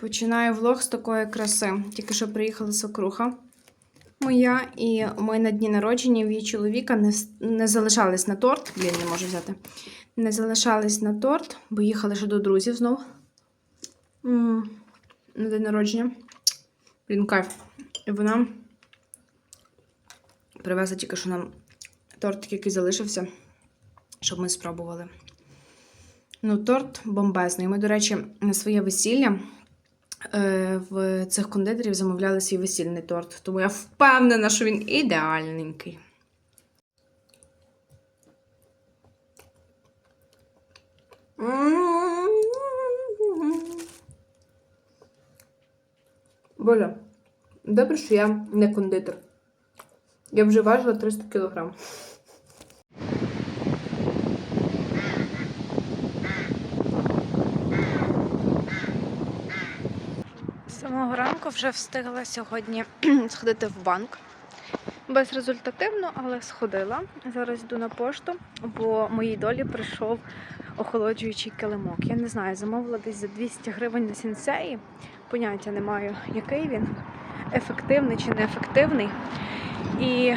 Починаю влог з такої краси. Тільки що приїхала сокруха моя, і ми на дні народження в її чоловіка не, не залишались на торт. Блін, не можу взяти. Не залишались на торт, бо їхали ще до друзів знов. На день народження. Блін, кайф. І вона привезла тільки що нам тортик, який залишився, щоб ми спробували. Ну, торт бомбезний. Ми, до речі, на своє весілля в цих кондитерів замовляли свій весільний торт. Тому я впевнена, що він ідеальненький. Боже, добре, що я не кондитер. Я вже важила 300 кілограм. Ранку вже встигла сьогодні сходити в банк. Безрезультативно, але сходила. Зараз йду на пошту, бо моїй долі прийшов охолоджуючий килимок. Я не знаю, замовила десь за 200 гривень на сінсеї. Поняття не маю, який він, ефективний чи неефективний. І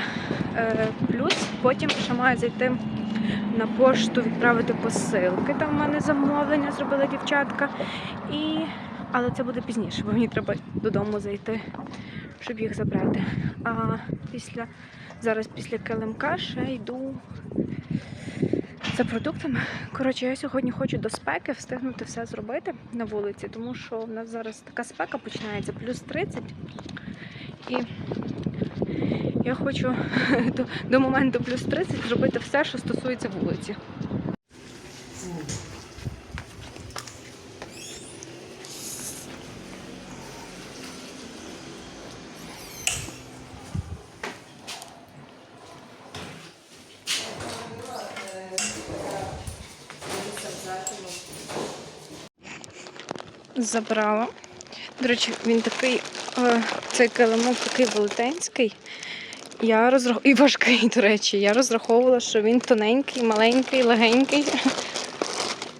е, плюс потім ще маю зайти на пошту, відправити посилки. Там в мене замовлення зробила дівчатка. І але це буде пізніше, бо мені треба додому зайти, щоб їх забрати. А після зараз після килимка ще йду за продуктами. Коротше, я сьогодні хочу до спеки встигнути все зробити на вулиці, тому що в нас зараз така спека починається, плюс 30. І я хочу до, до моменту плюс 30 зробити все, що стосується вулиці. Забрала. До речі, він такий, е, цей килимок такий велетенський. Я розрах... І важкий, до речі. Я розраховувала, що він тоненький, маленький, легенький.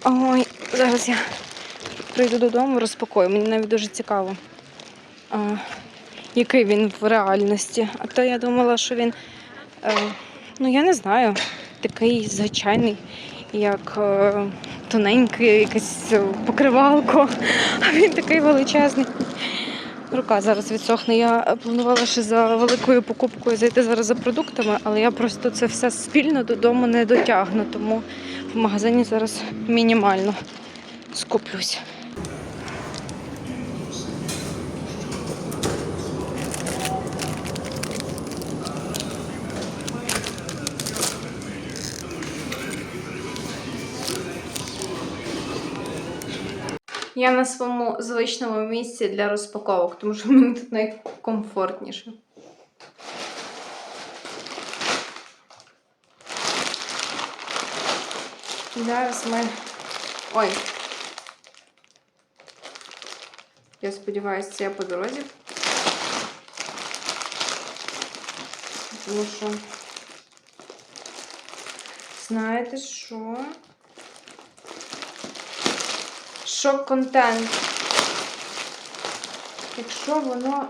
Ой, зараз я прийду додому, розпакую. Мені навіть дуже цікаво, а, який він в реальності. А то я думала, що він, е, ну я не знаю, такий звичайний, як е, тоненький, якесь покривалко, а він такий величезний. Рука зараз відсохне. Я планувала ще за великою покупкою зайти зараз за продуктами, але я просто це все спільно додому не дотягну, тому в магазині зараз мінімально скуплюсь. Я на своєму звичному місці для розпаковок, тому що мені тут найкомфортніше. Зараз ми. Ой. Я сподіваюся, це я по дорозі. Тому що. Знаєте що? Шок-контент. Якщо воно.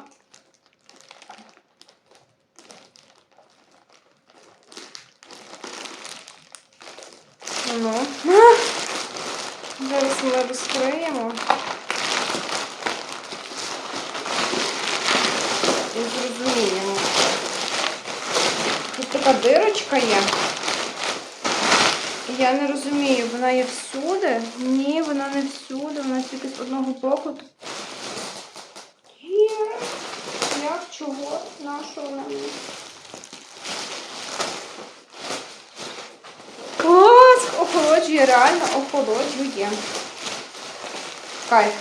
Ну. Зараз ми розкриємо. І зрозуміємо. Тут така дирочка є. Я не розумію, вона є всюди? Ні, вона не всюди, вона тільки з одного боку. Є. Як, чого? Нащо вона? Клас! Охолоджує, реально охолоджує. Кайф.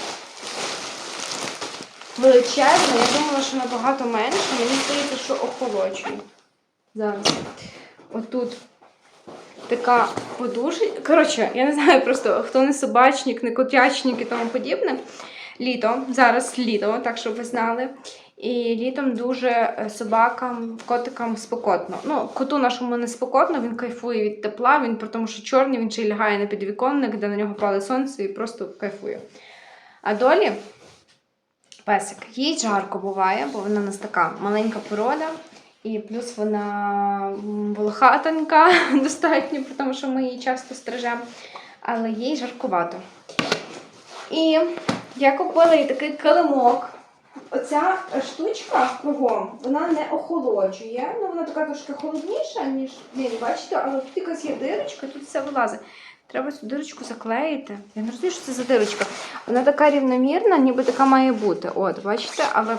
Величезно, я думала, що набагато менше. Мені здається, що охолоджує. Зараз. Отут така подушечка. Коротше, я не знаю просто, хто не собачник, не котячник і тому подібне. Літо, зараз літо, так щоб ви знали. І літом дуже е, собакам, котикам спекотно. Ну, коту нашому не спекотно, він кайфує від тепла, він при тому, що чорний, він ще лягає на підвіконник, де на нього палить сонце і просто кайфує. А долі Песик. Їй жарко буває, бо вона у нас така маленька порода. І плюс вона волохатенька достатньо, тому що ми її часто стрижемо. Але їй жаркувато. І я купила їй такий килимок. Оця штучка кругом, вона не охолоджує. Ну, вона така трошки холодніша, ніж він, бачите, але тут якась є дирочка, тут все вилазить. Треба цю дирочку заклеїти. Я не розумію, що це за дирочка. Вона така рівномірна, ніби така має бути. От, бачите, але.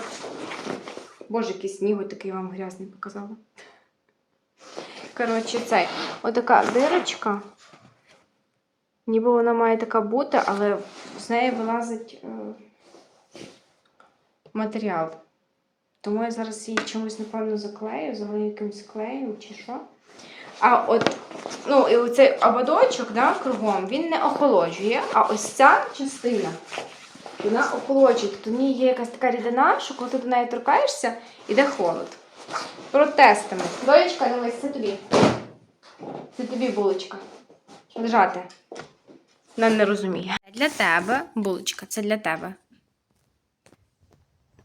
Боже, який сніг такий вам грязний показала. Коротше, цей. Отака дирочка. Ніби вона має така бути, але з неї вилазить е, матеріал. Тому я зараз її чомусь, напевно, заклею, залию якимось клеєм чи що. А от, ну, і оцей ободочок, да, кругом, він не охолоджує, а ось ця частина, вона охолоджує. Тобто в ній є якась така рідина, що коли ти до неї торкаєшся, іде холод. Протестимо. Доєчка, дивись, це тобі. Це тобі булочка. Лежати. Вона не розуміє. Для тебе, булочка, це для тебе.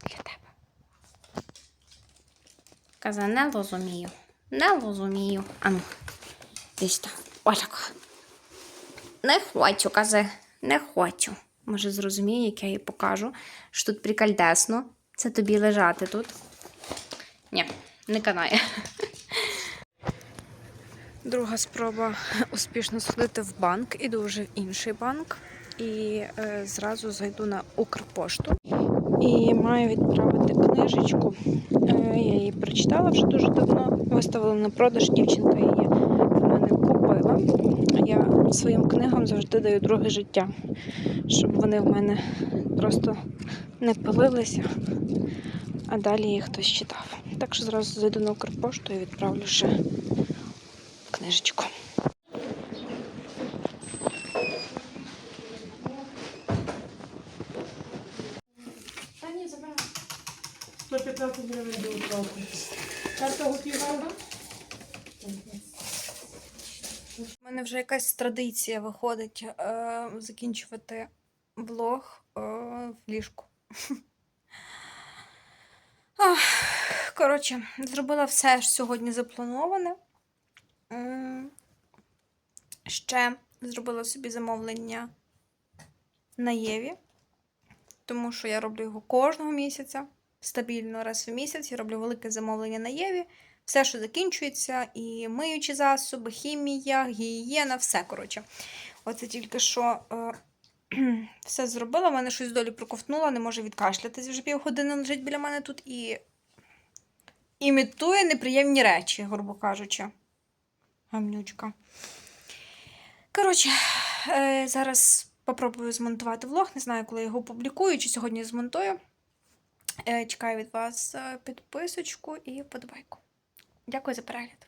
Для тебе. Каза, не розумію. Не розумію. Ану, десь так. Оляка. Не хочу, казе, не хочу. Може, зрозуміє, як я їй покажу, що тут прикольдесно. Це тобі лежати тут. Ні, не канає. Друга спроба успішно сходити в банк. Іду вже в інший банк і е, зразу зайду на Укрпошту. І маю відправити книжечку. Е, я її прочитала вже дуже давно. Виставила на продаж, дівчинка її купила. Я своїм книгам завжди даю друге життя, щоб вони в мене просто не пилилися, а далі їх хтось читав. Так що зразу зайду на Укрпошту і відправлю ще книжечку. Та ні, забирай. 115 гривень до. Карта готова? У мене вже якась традиція виходить е, закінчувати влог е, в ліжку. Коротше, зробила все ж сьогодні заплановане. Ще зробила собі замовлення на Єві, тому що я роблю його кожного місяця. Стабільно раз в місяць я роблю велике замовлення на Єві. Все, що закінчується, і миючі засоби, хімія, гігієна, все коротше. Оце тільки що е, все зробила. У мене щось долі проковтнула, не може відкашлятись. Вже півгодини лежить біля мене тут і імітує неприємні речі, грубо кажучи. Гамнючка. Коротше, е, зараз попробую змонтувати влог. Не знаю, коли його публікую, чи сьогодні змонтую. Е, Чекаю від вас е, підписочку і подобайку. Дякую за перегляд.